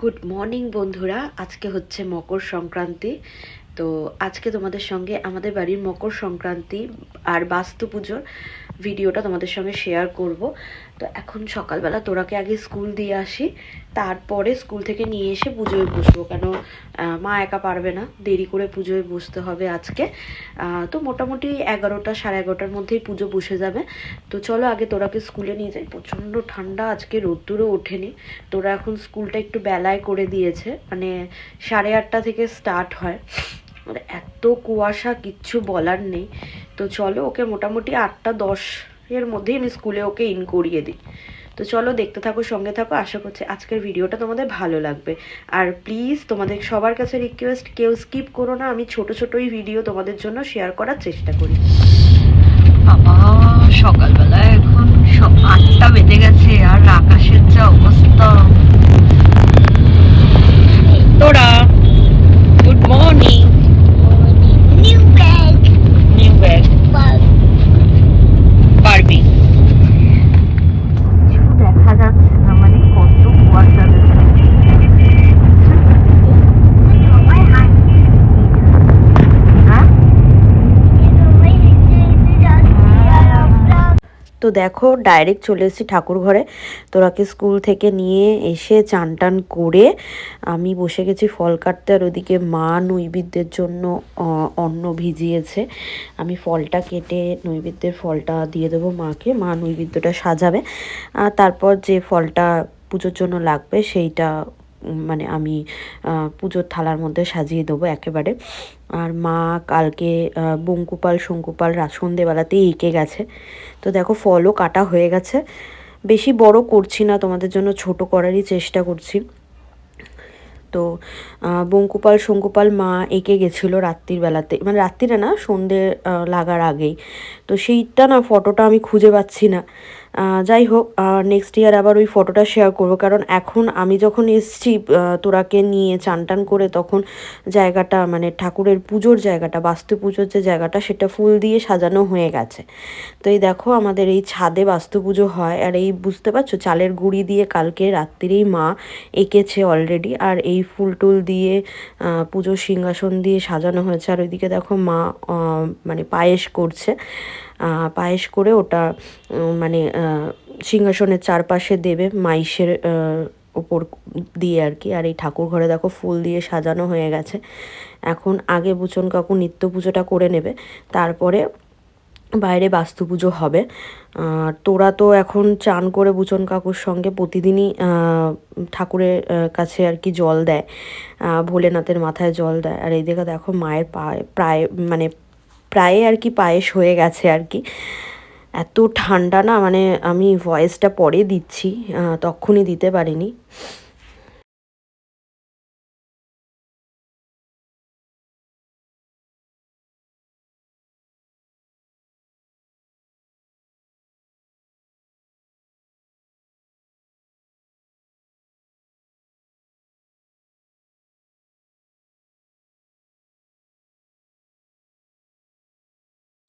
Good morning বন্ধুরা। আজকে হচ্ছে মকর সংক্রান্তি। তো আজকে তোমাদের সঙ্গে আমাদের বাড়ির মকর সংক্রান্তি আর বাস্তু পুজোর ভিডিওটা তোমাদের সঙ্গে শেয়ার করব। তো এখন সকালবেলা তোরাকে আগে স্কুল দিয়ে আসি, তারপরে স্কুল থেকে নিয়ে এসে পুজোয় বসবো। কেন মা একা পারবে না, দেরি করে পুজোয় বসতে হবে আজকে। তো মোটামুটি এগারোটা, সাড়ে এগারোটার মধ্যেই পুজো বসে যাবে। তো চলো আগে তোরাকে স্কুলে নিয়ে যাই। প্রচণ্ড ঠান্ডা আজকে, রোদ্দুরও ওঠেনি। তোরা এখন স্কুলটা একটু বেলায় করে দিয়েছে। মানে সাড়ে আটটা থেকে স্টার্ট হয়। মানে এত কুয়াশা, কিচ্ছু বলার নেই। তো চলো ওকে মোটামুটি আটটা দশ এর মধ্যেই আমি স্কুলে ওকে ইন করিয়ে দিই। তো চলো দেখতে থাকো, সঙ্গে থাকো, আশা করছি আজকের ভিডিওটা তোমাদের ভালো লাগবে। আর প্লিজ তোমাদের সবার কাছে রিকোয়েস্ট কেউ স্কিপ করো না, আমি ছোট ছোটই ভিডিও তোমাদের জন্য শেয়ার করার চেষ্টা করি। সকালবেলা এখন আটটা বেজে গেছে, আর আকাশের যা অবস্থা তোরা good morning New bag. New bag Bug. পারবি কিছু দেখা যাচ্ছে না মানে কত কুয়াশা My hand. হ্যাঁ তো দেখো ডাইরেক্ট চলে এসেছি ঠাকুর ঘরে। তোরাকে স্কুল থেকে নিয়ে এসে চান টান করে আমি বসে গেছি ফল কাটতে। আর ওদিকে মা নৈবেদ্যের জন্য অন্ন ভিজিয়েছে। আমি ফলটা কেটে নৈবেদ্যের ফলটা দিয়ে দেবো মাকে। মা নৈবেদ্যটা সাজাবে। আর তারপর যে ফলটা পুজোর জন্য লাগবে, সেইটা মানে আমি পুজোর থালার মধ্যে সাজিয়ে দেবো একেবারে। আর মা কালকে বঙ্কুপাল, শঙ্কুপাল সন্ধেবেলাতেই এঁকে গেছে। তো দেখো ফলও কাটা হয়ে গেছে। বেশি বড় করছি না, তোমাদের জন্য ছোট করারই চেষ্টা করছি। তো বঙ্কুপাল, শঙ্কুপাল, মা এঁকে গেছিল রাত্রির বেলাতে। মানে রাত্রিরে না, সন্ধে লাগার আগেই। তো সেইটা না, ফটোটা আমি খুঁজে পাচ্ছি না। যাই হোক নেক্সট ইয়ার আবার ওই ফটোটা শেয়ার করব। কারণ এখন আমি যখন এসছি তোরাকে নিয়ে চান টান করে তখন জায়গাটা মানে ঠাকুরের পুজোর জায়গাটা, বাস্তু পুজোর যে জায়গাটা, সেটা ফুল দিয়ে সাজানো হয়ে গেছে। তো এই দেখো, আমাদের এই ছাদে বাস্তু পুজো হয়। আর এই বুঝতে পারছ, চালের গুঁড়ি দিয়ে কালকে রাত্রিরেই মা এঁকেছে অলরেডি আর এই ফুল টুল দিয়ে পুজোর সিংহাসন দিয়ে সাজানো হয়েছে। আর ওইদিকে দেখো মা মানে পায়েস করছে। পায়েস করে ওটা মানে সিংহাসনের চারপাশে দেবে মাইশের ওপর দিয়ে আর কি। আর এই ঠাকুর ঘরে দেখো ফুল দিয়ে সাজানো হয়ে গেছে। এখন আগে বুচন কাকু নিত্য পুজোটা করে নেবে, তারপরে বাইরে বাস্তু পুজো হবে। তোরা তো এখন চান করে বুচন কাকুর সঙ্গে প্রতিদিনই ঠাকুরের কাছে আর কি জল দেয় ভোলেনাথের মাথায় জল দেয়। আর এই দিকে দেখো মায়ের পায়ে, প্রায় মানে প্রায় আর কি পায়েস হয়ে গেছে আর কি। এত ঠান্ডা না মানে আমি ভয়েসটা পরে দিচ্ছি তখনই দিতে পারিনি।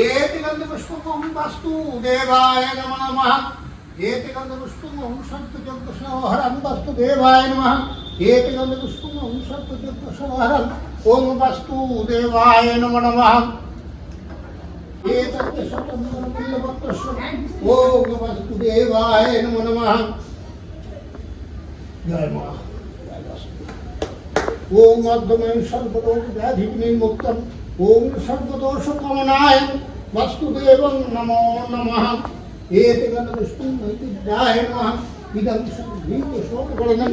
ఏతిగంధపుష్పమహం వస్తు దేవాయ నమ నమ ఏతిగంధపుష్పమహం సర్పజగ్రసంహరం వస్తు దేవాయ నమ ఏతిగంధపుష్పమహం సర్పజగ్రసంహరం ఓం వస్తు దేవాయ నమ నమ ఓం వస్తు దేవాయ నమ నమ జయ మా ఓం అద్భుతం సర్వలోక వ్యాధి నిర్ముక్తం ওম সর্বদোষ কামনায় বাস্তুদেব নমো নমঃ। এতে গণবিষ্ণুদায় নমঃ। ইদম সদ্ভীত শোকগণন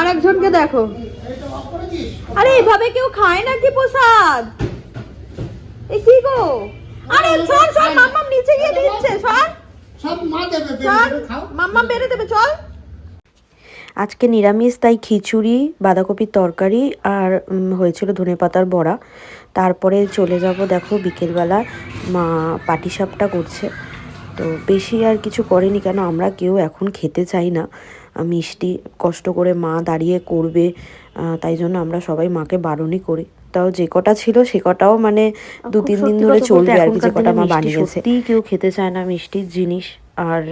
আর একজনকে দেখো। আরে এইভাবে কেউ খায় নাকি প্রসাদ? এ কি গো? আরে শোন মাম্মাম নিচে গিয়ে দিচ্ছে শোন সব মা দেবে বের শোন করে খাও। মাম্মাম বেড়ে দেবে চল। আজকে নিরামিষ তাই খিচুড়ি বাঁধাকপির তরকারি আর হয়েছিল ধনেপাতার বড়া। তারপরে চলে যাব দেখো বিকেলবেলা মা পাটিসাপটা করছে। তো বেশি আর কিছু করেনি কেন আমরা কেউ এখন খেতে চাই না। মিষ্টি কষ্ট করে মা দাঁড়িয়ে করবে তাই জন্য আমরা সবাই মাকে বারণই করি। তাও যে কটা ছিল সে কটাও মানে দু তিন দিন ধরে চলবে আর কি যে কটা মা বানিয়েছে। কেউ খেতে চায় না মিষ্টির জিনিস আর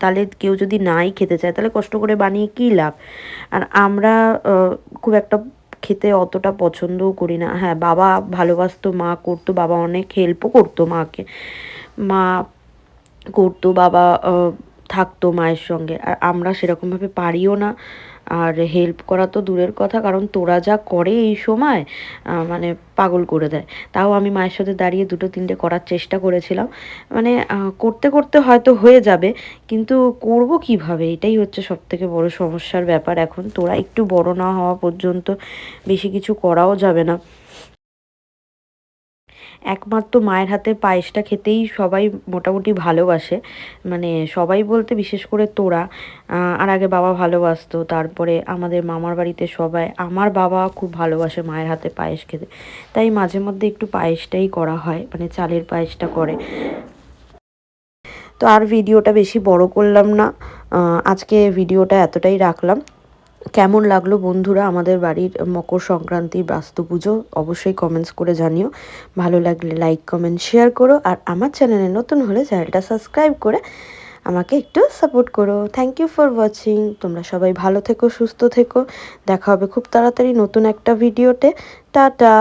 তাহলে কেউ যদি নাই খেতে চায় তাহলে কষ্ট করে বানিয়ে কী লাভ? আর আমরা খুব একটা খেতে অতটা পছন্দও করি না। হ্যাঁ বাবা ভালোবাসতো মা করতো বাবা অনেক হেল্পও করতো মাকে। মা করতো বাবা থাকতো মায়ের সঙ্গে। আর আমরা সেরকমভাবে পারিও না। আর হেল্প করা তো দূরের কথা, কারণ তোরা যা করে এই সময় মানে পাগল করে দেয়। তাও আমি মায়ের সাথে দাঁড়িয়ে দুটো তিনটে করার চেষ্টা করেছিলাম। মানে করতে করতে হয়তো হয়ে যাবে, কিন্তু করব কীভাবে? এটাই হচ্ছে সব থেকে বড় সমস্যার ব্যাপার। এখন তোরা একটু বড় না হওয়া পর্যন্ত বেশি কিছু করাও যাবে না। একমাত্র মায়ের হাতের পায়েসটা খেতেই সবাই মোটামুটি ভালোবাসে। মানে সবাই বলতে বিশেষ করে তোরা আর আগে বাবা ভালোবাসতো, তারপরে আমাদের মামার বাড়িতে সবাই, আমার বাবা খুব ভালোবাসে মায়ের হাতে পায়েস খেতে। তাই মাঝে মধ্যে একটু পায়েসটাই করা হয় মানে চালের পায়েসটা করে। তো আর ভিডিওটা বেশি বড় করলাম না আজকে ভিডিওটা এতটাই রাখলাম। কেমন লাগল বন্ধুরা আমাদের বাড়ির মকর সংক্রান্তির বাস্তু পুজো? অবশ্যই কমেন্টস করে জানিও। ভালো লাগলে লাইক কমেন্ট শেয়ার করো। আর আমার চ্যানেলে নতুন হলে চ্যানেলটা সাবস্ক্রাইব করে আমাকে একটু সাপোর্ট করো। থ্যাংক ইউ ফর ওয়াচিং তোমরা সবাই ভালো থেকো, সুস্থ থেকো। দেখা হবে খুব তাড়াতাড়ি নতুন একটা ভিডিওতে টাটা!